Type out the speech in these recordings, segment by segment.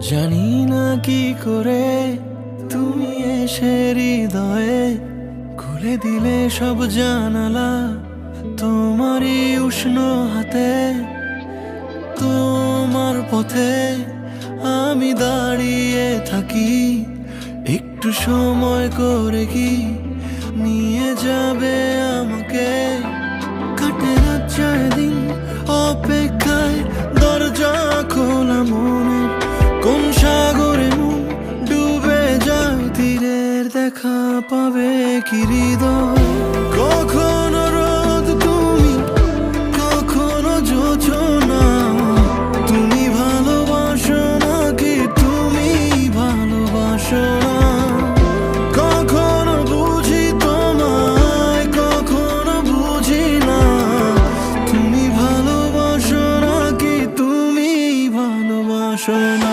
জানি না কি করে তুমি এসে হৃদয়ে খুলে দিলে সব জানালা তোমারই উষ্ণ হাতে, তোমার পথে আমি দাঁড়িয়ে থাকি। একটু সময় করে কি নিয়ে যাবে আমাকে? কাটে চার পাবে কি হৃদয়? কখনো রোদ তুমি, কখনো যোচনা তুমি ভালোবাসো নাকি তুমি ভালোবাসো না? কখনো বুঝি তোমায়, কখনো বুঝি না। তুমি ভালোবাসো নাকি তুমি ভালোবাসো না?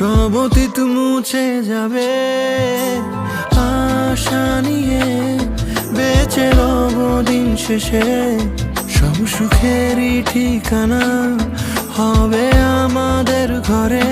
সব অতীত মুছে যাবে। আশা নিয়ে বেঁচে রব দিন শেষে। সব সুখেরই ঠিকানা হবে আমাদের ঘরে।